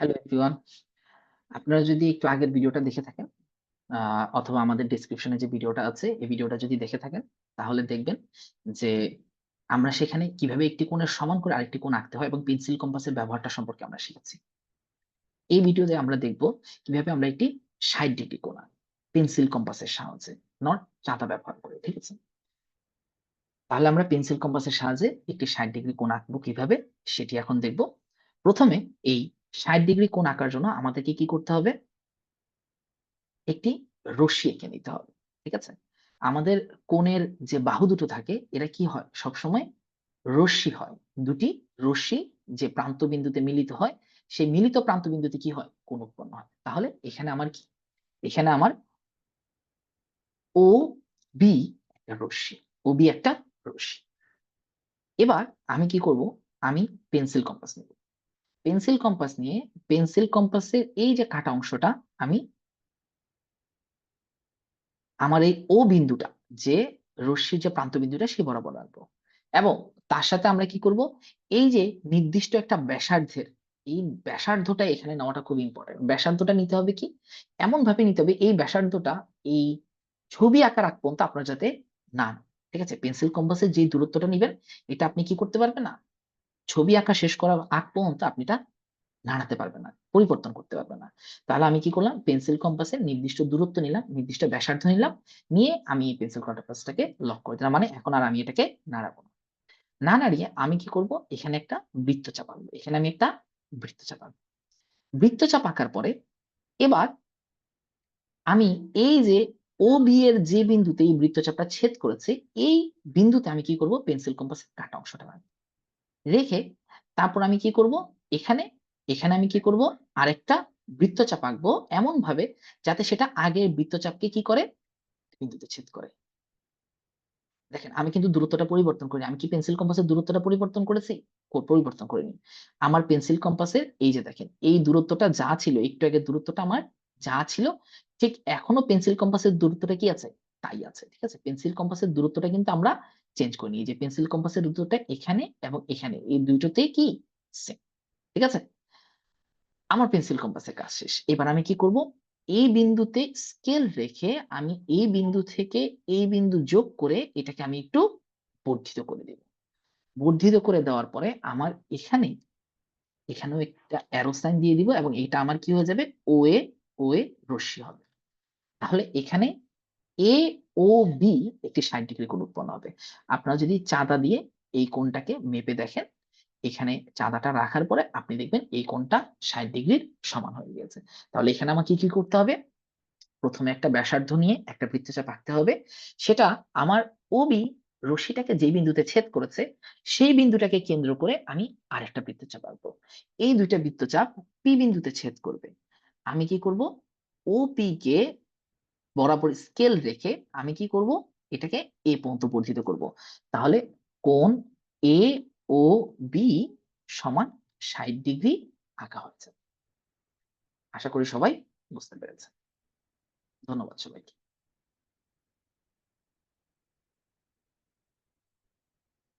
Hello everyone. আপনারা যদি একটু আগের ভিডিওটা দেখে থাকেন অথবা আমাদের ডেসক্রিপশনে যে ভিডিওটা আছে, এই ভিডিওটা যদি দেখে থাকেন তাহলে দেখবেন যে আমরা সেখানে কীভাবে একটি কোণের সমান করে আরেকটি কোণ আঁকতে হয় এবং পেন্সিল কম্পাসের ব্যবহারটা সম্পর্কে আমরা শিখেছি। এই ভিডিওতে আমরা দেখব কীভাবে আমরা একটি ৬০ ডিগ্রি কোণ পেন্সিল কম্পাসের সাহায্যে, নট চাঁদা ব্যবহার করে। ঠিক আছে? তাহলে আমরা পেন্সিল কম্পাসের সাহায্যে একটি ৬০ ডিগ্রি কোণ আঁকবো কীভাবে সেটি এখন দেখব। প্রথমে এই ৬০ ডিগ্রি কোণ আঁকার জন্য আমাদেরকে কি করতে হবে? একটি রশ্মি এঁকে নিতে হবে। ঠিক আছে? আমাদের কোণের যে বাহু দুটো থাকে এরা কি হয়? সবসময় রশ্মি হয়। দুটি রশ্মি যে প্রান্ত বিন্দুতে মিলিত হয়, সেই মিলিত প্রান্ত বিন্দুতে কি হয়? কোণ উৎপন্ন হয়। তাহলে এখানে আমার কি? এখানে আমার OB একটা রশ্মি। OB একটা রশ্মি। এবার আমি কি করব? আমি পেন্সিল কম্পাস নেব। পেন্সিল কম্পাস নিয়ে পেন্সিল কম্পাসের এই যে কাটা অংশটা, আমি আমার এই O বিন্দুটা, যে রশ্মির যে প্রান্ত বিন্দুটা, সে বরাবর রাখব। এবং তার সাথে আমরা কি করব? এই যে নির্দিষ্ট একটা ব্যাসার্ধের, এই ব্যাসার্ধটা এখানে নেওয়াটা খুব ইম্পোর্টেন্ট। ব্যাসার্ধটা নিতে হবে কি? এমনভাবে নিতে হবে, এই ব্যাসার্ধটা এই ছবি আঁকার আগ পর্যন্ত আপনার যাতে না, ঠিক আছে? পেন্সিল কম্পাসের যে দূরত্বটা নিবেন, এটা আপনি কি করতে পারবেন না? ছবি আঁকা শেষ করার আগ পর্যন্ত আপনি এটা নাড়াতে পারবেন না, পরিবর্তন করতে পারবেন না। তাহলে আমি কি করলাম? পেন্সিল কম্পাসের নির্দিষ্ট দূরত্ব নিলাম, নির্দিষ্ট ব্যাসার্ধ নিলাম, নিয়ে আমি এই পেন্সিল কম্পাসটাকে লক করে দিলাম। মানে এখন আর আমি এটাকে নাড়াবো না। না নাড়িয়ে আমি কি করব? এখানে একটা বৃত্তচাপ আঁকবো। এখানে আমি একটা বৃত্ত বৃত্তচাপ আঁকবো। বৃত্তচাপ আঁকার পরে এবার আমি এই যে OB এর যে বিন্দুতে এই বৃত্তচাপটা ছেদ করেছে, এই বিন্দুতে আমি কি করব? পেন্সিল কম্পাসের কাটা অংশটা রাখব। রেখে তারপর আমি কি করব? এখানে, এখানে আমি কি করব? আরেকটা বৃত্তচাপ আঁকবো এমনভাবে যাতে সেটা আগের বৃত্তচাপকে কি করে? বিন্দুতে ছেদ করে। দেখেন আমি কিন্তু দূরত্বটা পরিবর্তন করিনি। আমি কি পেন্সিল কম্পাসের দূরত্বটা পরিবর্তন করেছি? পরিবর্তন করিনি। আমার পেন্সিল কম্পাসের এই যে দেখেন, এই দূরত্বটা যা ছিল একটু আগে দূরত্বটা আমার যা ছিল ঠিক এখনও পেন্সিল কম্পাসের দূরত্বটা কি আছে? তাই আছে। ঠিক আছে? পেন্সিল কম্পাসের দূরত্বটা কিন্তু আমরা চেঞ্জ করে এই যে পেন্সিল কম্পাসের দূরত্বটা এখানে এবং এখানে এই দুইটাতেই কি? সেম। ঠিক আছে? আমার পেন্সিল কম্পাসের কাজ শেষ। এবার আমি কি করব? এই বিন্দুতে স্কেল রেখে আমি এই বিন্দু থেকে এই বিন্দু যোগ করে এটাকে আমি একটু বর্ধিত করে দেব। বর্ধিত করে দেওয়ার পরে আমার এখানে, এখানেও একটা অ্যারো সাইন দিয়ে দিব এবং এটা আমার কি হয়ে যাবে? OA, OA রশ্মি হবে। তাহলে এখানে AOB একটি ৬০ ডিগ্রি কোণ উৎপন্ন হবে। আপনারা যদি চাঁদা দিয়ে এই কোণটাকে মেপে দেখেন, এখানে চাঁদাটা রাখার পরে আপনি দেখবেন এই কোণটা ৬০ ডিগ্রির সমান হয়ে গিয়েছে। তাহলে এখানে আমাকে কি করতে হবে? প্রথমে একটা ব্যাসার্ধ নিয়ে একটা বৃত্তচাপ আঁকতে হবে। সেটা আমার OB রশিটাকে যে বিন্দুতে ছেদ করেছে, সেই বিন্দুটাকে কেন্দ্র করে আমি আরেকটা বৃত্তচাপ আঁকবো। এই দুইটা বৃত্তচাপ P বিন্দুতে ছেদ করবে। আমি কি করব? OP কে বরাবর স্কেল রেখে আমি কি করব? এটাকে এ পর্যন্ত পরিচিত করব। তাহলে কোন এ ও বি সমান ৬০ ডিগ্রি আঁকা হয়েছে। আশা করি সবাই বুঝতে পেরেছেন। ধন্যবাদ সবাইকে।